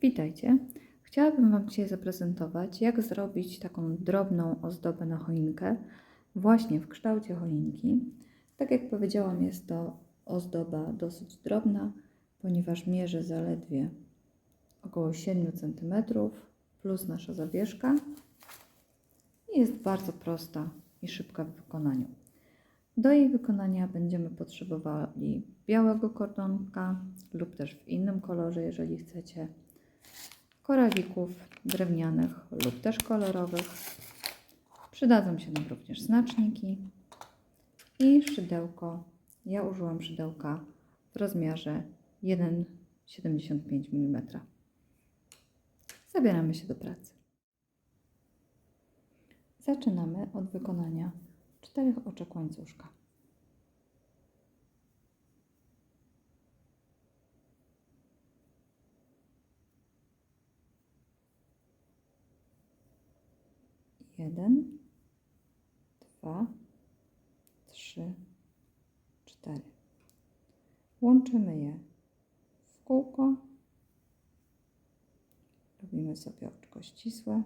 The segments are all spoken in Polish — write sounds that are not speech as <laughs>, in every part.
Witajcie. Chciałabym Wam dzisiaj zaprezentować, jak zrobić taką drobną ozdobę na choinkę właśnie w kształcie choinki. Tak jak powiedziałam, jest to ozdoba dosyć drobna, ponieważ mierzy zaledwie około 7 cm plus nasza zawieszka i jest bardzo prosta i szybka w wykonaniu. Do jej wykonania będziemy potrzebowali białego kordonka lub też w innym kolorze, jeżeli chcecie, korawików drewnianych lub też kolorowych. Przydadzą się nam również znaczniki i szydełko. Ja użyłam szydełka w rozmiarze 1,75 mm. Zabieramy się do pracy. Zaczynamy od wykonania czterech oczek łańcuszka. Jeden, dwa, trzy, cztery. Łączymy je w kółko. Robimy sobie oczko ścisłe.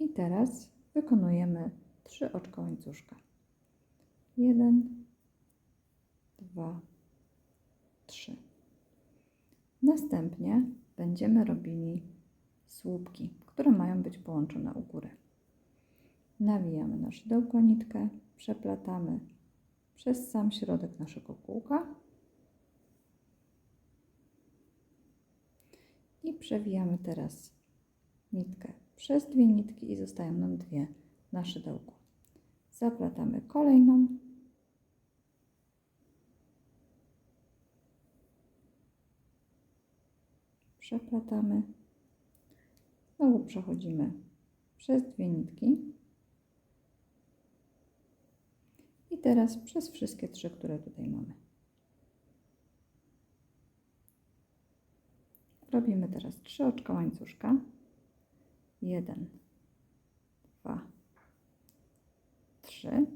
I teraz wykonujemy trzy oczka łańcuszka. Jeden, dwa, trzy. Następnie będziemy robili słupki, które mają być połączone u góry. Nawijamy na szydełko nitkę, przeplatamy przez sam środek naszego kółka i przewijamy teraz nitkę przez dwie nitki i zostają nam dwie na szydełku. Zaplatamy kolejną. Przeplatamy. Znowu przechodzimy przez dwie nitki. I teraz przez wszystkie trzy, które tutaj mamy. Robimy teraz trzy oczka łańcuszka. Jeden, dwa, trzy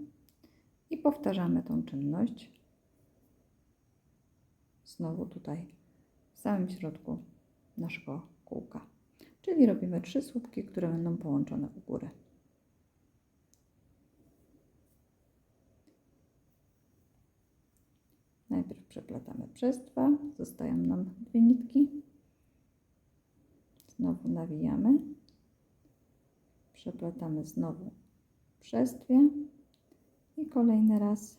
i powtarzamy tą czynność. Znowu tutaj w samym środku naszego kółka. Czyli robimy trzy słupki, które będą połączone u góry. Najpierw przeplatamy przez dwa, zostają nam dwie nitki. Znowu nawijamy przeplatamy znowu przez dwie i kolejny raz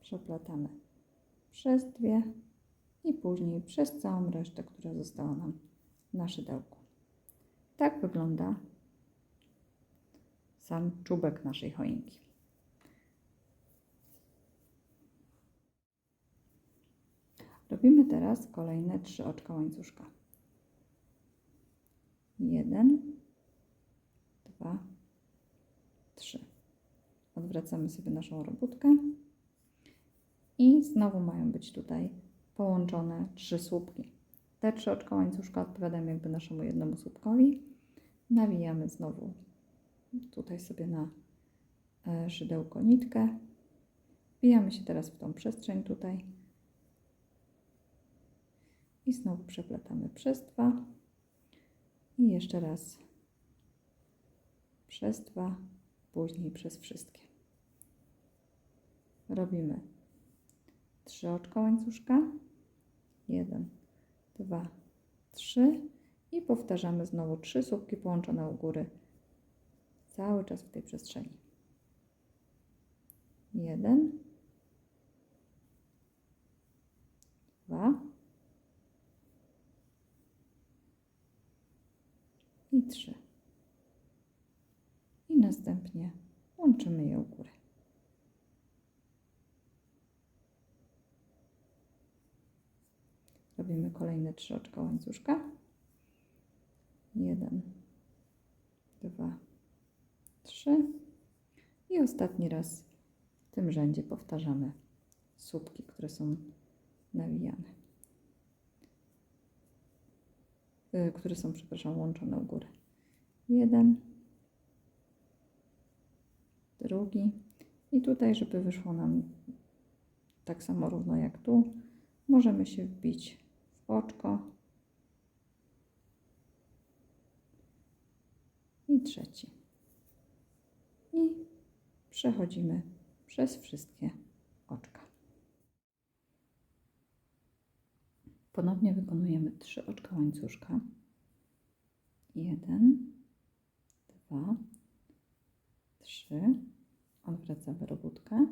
przeplatamy przez dwie i później przez całą resztę, która została nam na szydełku. Tak wygląda sam czubek naszej choinki. Robimy teraz kolejne trzy oczka łańcuszka. Jeden, dwa, trzy. Odwracamy sobie naszą robótkę i znowu mają być tutaj połączone trzy słupki. Te trzy oczka łańcuszka odpowiadają jakby naszemu jednemu słupkowi. Nawijamy znowu tutaj sobie na e, szydełko nitkę. Wbijamy się teraz w tą przestrzeń tutaj i znowu przeplatamy przez dwa i jeszcze raz przez dwa, później przez wszystkie. Robimy trzy oczka łańcuszka. Jeden, dwa, trzy i powtarzamy znowu trzy słupki połączone u góry cały czas w tej przestrzeni. Jeden, dwa i trzy i następnie łączymy je u góry. Robimy kolejne trzy oczka łańcuszka. Jeden, dwa, trzy i ostatni raz w tym rzędzie powtarzamy słupki, które są nawijane, yy, które są, przepraszam, łączone u góry. Jeden, drugi i tutaj, żeby wyszło nam tak samo równo jak tu. Możemy się wbić oczko. I trzeci. I przechodzimy przez wszystkie oczka. Ponownie wykonujemy trzy oczka łańcuszka. Jeden, dwa, trzy. Odwracamy robótkę.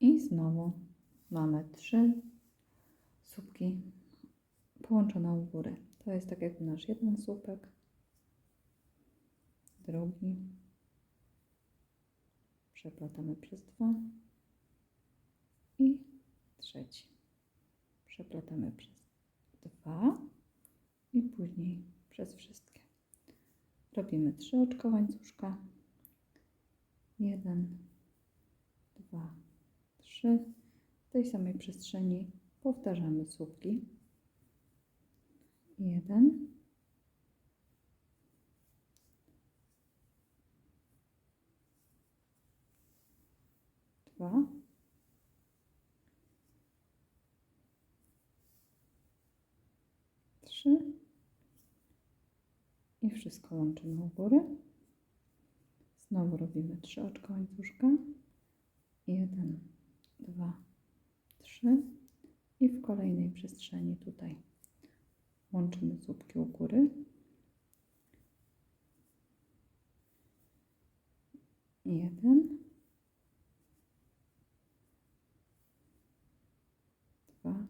I znowu mamy trzy słupki połączone u góry. To jest tak jakby nasz jeden słupek, drugi, przeplatamy przez dwa i trzeci. Przeplatamy przez dwa i później przez wszystkie. Robimy trzy oczka łańcuszka. Jeden, dwa, trzy. W tej samej przestrzeni powtarzamy słupki. Jeden, dwa, trzy i wszystko łączymy u góry. Znowu robimy trzy oczka łańcuszka. Jeden, dwa, trzy i w kolejnej przestrzeni tutaj łączymy słupki u góry. Jeden, dwa,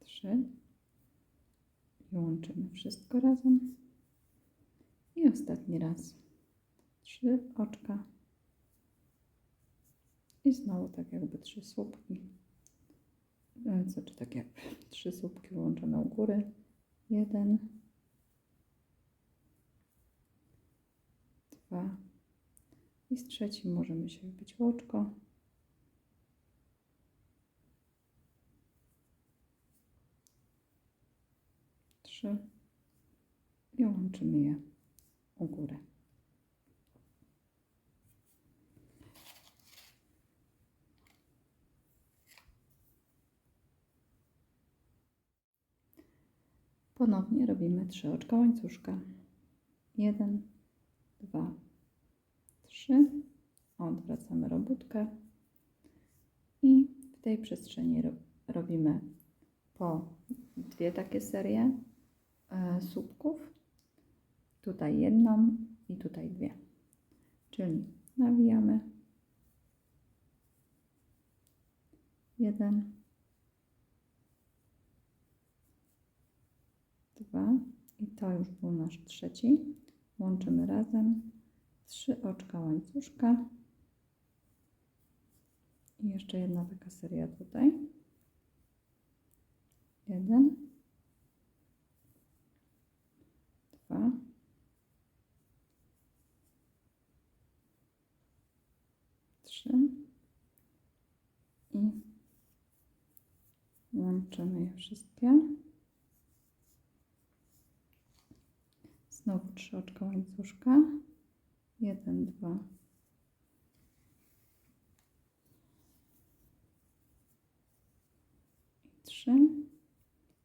trzy. I łączymy wszystko razem. I ostatni raz. Trzy oczka i znowu tak jakby trzy słupki. E, Co czy tak jakby trzy słupki łączone u góry. Jeden, dwa i z trzecim możemy się wbić w oczko. Trzy i łączymy je u góry. Ponownie robimy trzy oczka łańcuszka. Jeden, dwa, trzy. Odwracamy robótkę i w tej przestrzeni ro robimy po dwie takie serie e, słupków. Tutaj jedną i tutaj dwie. Czyli nawijamy. Jeden, dwa i to już był nasz trzeci. Łączymy razem trzy oczka łańcuszka i jeszcze jedna taka seria tutaj. Jeden, dwa, trzy i łączymy je wszystkie. Znowu trzy oczka łańcuszka. Jeden, dwa. I trzy.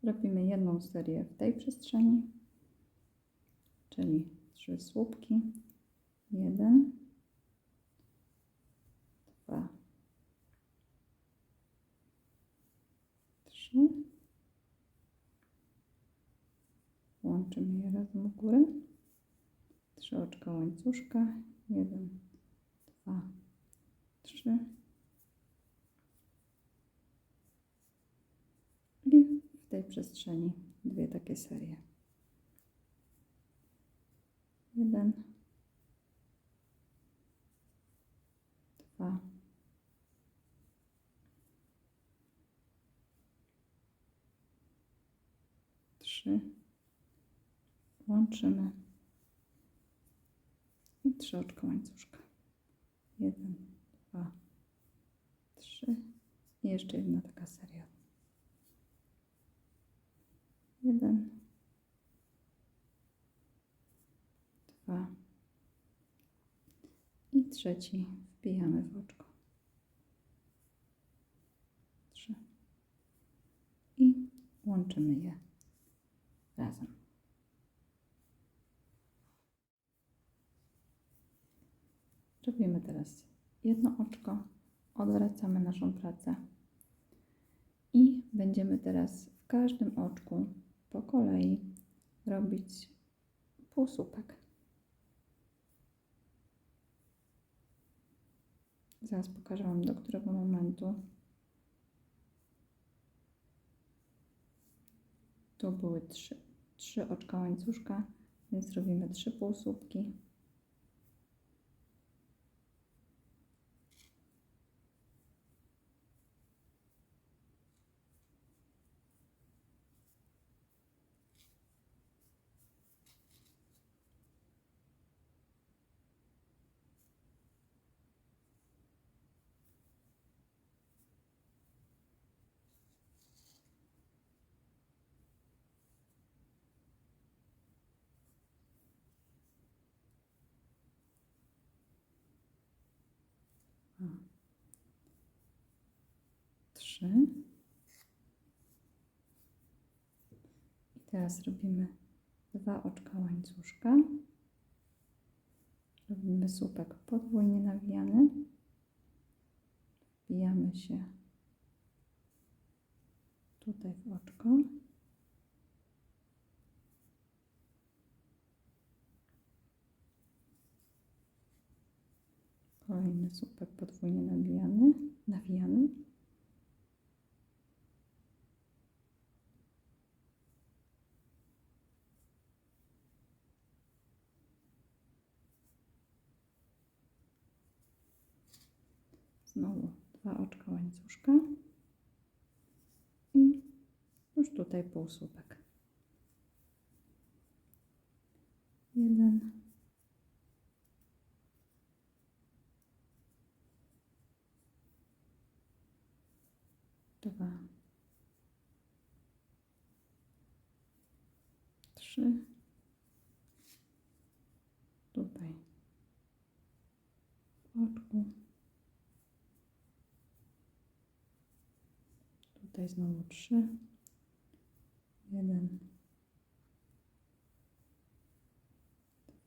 Robimy jedną serię w tej przestrzeni, czyli trzy słupki. Jeden, dwa, trzy. Łączymy je razem u góry. Trzy oczka łańcuszka. Jeden, dwa, trzy. I w tej przestrzeni dwie takie serie. Jeden, dwa, trzy łączymy i trzy oczka łańcuszka. Jeden, dwa, trzy i jeszcze jedna taka seria. Jeden, dwa, trzeci wbijamy w oczko. Trzy. I łączymy je razem. Robimy teraz jedno oczko, odwracamy naszą pracę i będziemy teraz w każdym oczku po kolei robić półsłupek. Zaraz pokażę Wam do którego momentu. Tu były trzy, trzy oczka łańcuszka, więc robimy trzy półsłupki. Trzy. I teraz robimy dwa oczka łańcuszka. Robimy słupek podwójnie nawijany. Wbijamy się tutaj w oczko. Kolejny słupek podwójnie nawijany. nawijany. Znowu dwa oczka łańcuszka i już tutaj półsłupek. Jeden. Dwa. Trzy. Tutaj w oczku. Tutaj znowu trzy. Jeden.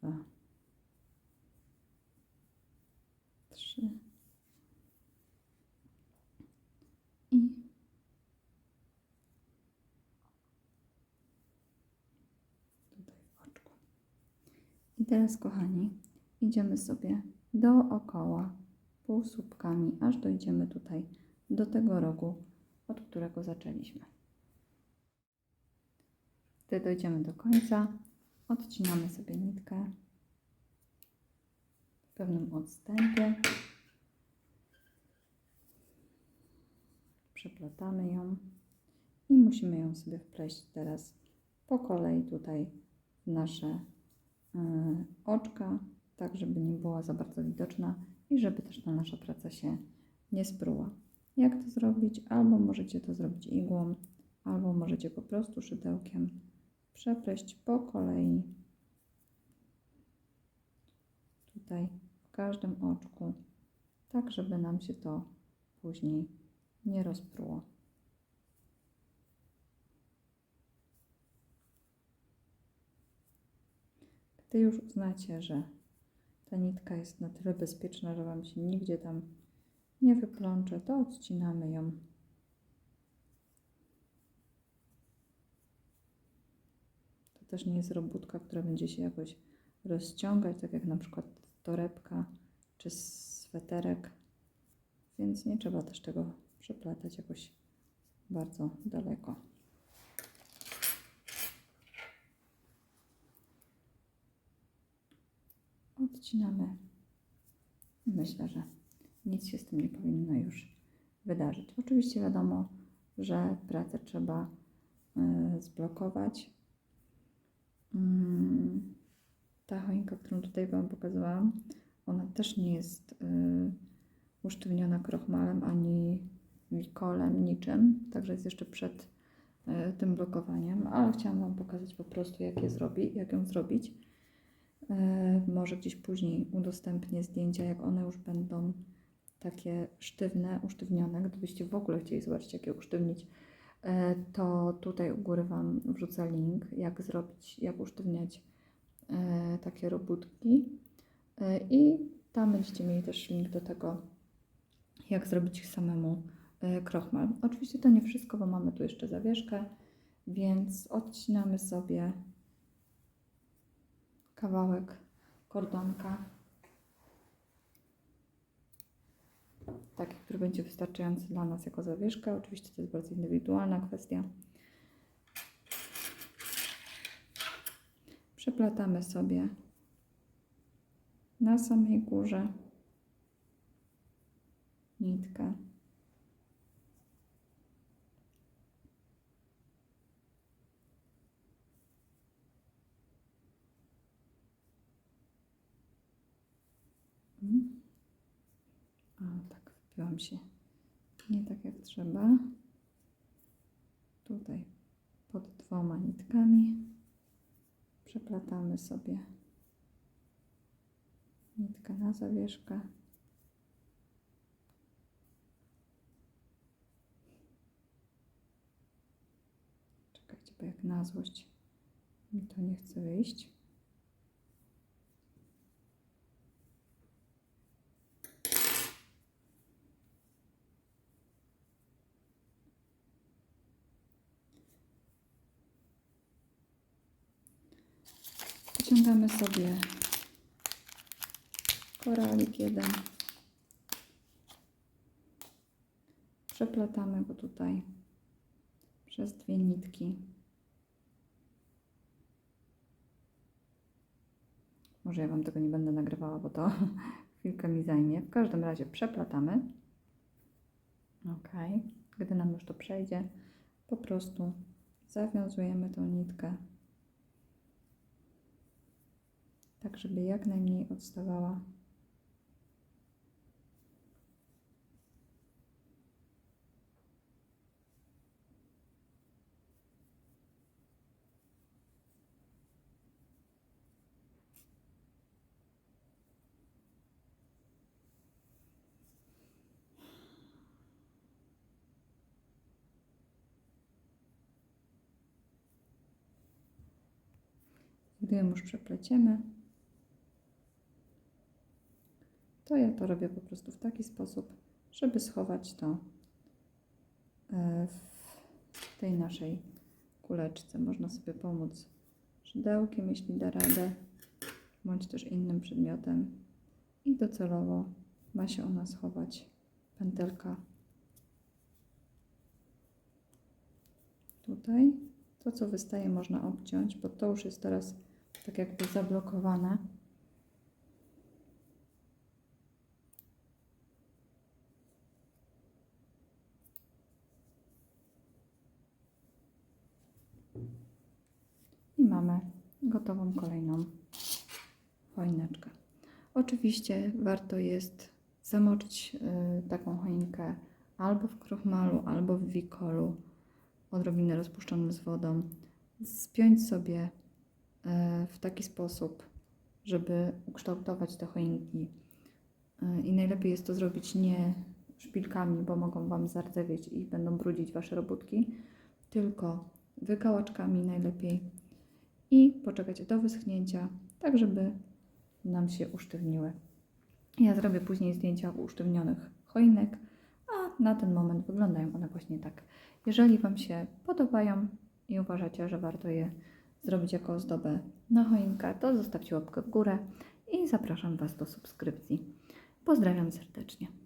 Dwa. Trzy. I tutaj w oczku. I teraz, kochani, idziemy sobie dookoła półsłupkami, aż dojdziemy tutaj do tego rogu, od którego zaczęliśmy. Gdy dojdziemy do końca, odcinamy sobie nitkę w pewnym odstępie. Przeplatamy ją i musimy ją sobie wpleść teraz po kolei tutaj w nasze y, oczka, tak żeby nie była za bardzo widoczna i żeby też ta nasza praca się nie spruła. Jak to zrobić? Albo możecie to zrobić igłą, albo możecie po prostu szydełkiem przepleść po kolei tutaj w każdym oczku, tak żeby nam się to później nie rozpruło. Gdy już uznacie, że ta nitka jest na tyle bezpieczna, że Wam się nigdzie tam nie wyplącze, to odcinamy ją. To też nie jest robótka, która będzie się jakoś rozciągać, tak jak na przykład torebka czy sweterek, więc nie trzeba też tego przeplatać jakoś bardzo daleko. Odcinamy. Myślę, że nic się z tym nie powinno już wydarzyć. Oczywiście wiadomo, że pracę trzeba y, zblokować. Mm, ta choinka, którą tutaj Wam pokazałam, ona też nie jest y, usztywniona krochmalem ani wikolem, niczym, także jest jeszcze przed y, tym blokowaniem, ale chciałam Wam pokazać po prostu, jak, je zrobi, jak ją zrobić. E, Może gdzieś później udostępnię zdjęcia, jak one już będą takie sztywne, usztywnione. Gdybyście w ogóle chcieli zobaczyć, jak je usztywnić, e, to tutaj u góry Wam wrzucę link, jak zrobić, jak usztywniać e, takie robótki. E, I tam będziecie mieli też link do tego, jak zrobić samemu krochmal. Oczywiście to nie wszystko, bo mamy tu jeszcze zawieszkę, więc odcinamy sobie kawałek kordonka, taki, który będzie wystarczający dla nas jako zawieszka. Oczywiście to jest bardzo indywidualna kwestia. Przeplatamy sobie na samej górze nitkę. Mm. O, wpiłam się nie tak jak trzeba. Tutaj pod dwoma nitkami przeplatamy sobie nitkę na zawieszkę. Czekajcie, bo jak na złość mi to nie chce wyjść. Sobie koralik jeden. Przeplatamy go tutaj przez dwie nitki. Może ja Wam tego nie będę nagrywała, bo to <laughs> chwilkę mi zajmie. W każdym razie przeplatamy. Ok. Gdy nam już to przejdzie, po prostu zawiązujemy tą nitkę tak żeby jak najmniej odstawała. Gdy ją już przepleciemy, to ja to robię po prostu w taki sposób, żeby schować to e, w tej naszej kuleczce. Można sobie pomóc szydełkiem, jeśli da radę, bądź też innym przedmiotem. I docelowo ma się ona schować pętelka tutaj. To, co wystaje, można obciąć, bo to już jest teraz tak jakby zablokowane. I mamy gotową kolejną choineczkę. Oczywiście warto jest zamoczyć y, taką choinkę albo w kruchmalu, albo w wikolu, odrobinę rozpuszczonym z wodą. Spiąć sobie y, w taki sposób, żeby ukształtować te choinki. Y, I najlepiej jest to zrobić nie szpilkami, bo mogą Wam zardzewieć i będą brudzić Wasze robótki, tylko wykałaczkami najlepiej i poczekać do wyschnięcia, tak żeby nam się usztywniły. Ja zrobię później zdjęcia usztywnionych choinek, a na ten moment wyglądają one właśnie tak. Jeżeli Wam się podobają i uważacie, że warto je zrobić jako ozdobę na choinkę, to zostawcie łapkę w górę i zapraszam Was do subskrypcji. Pozdrawiam serdecznie.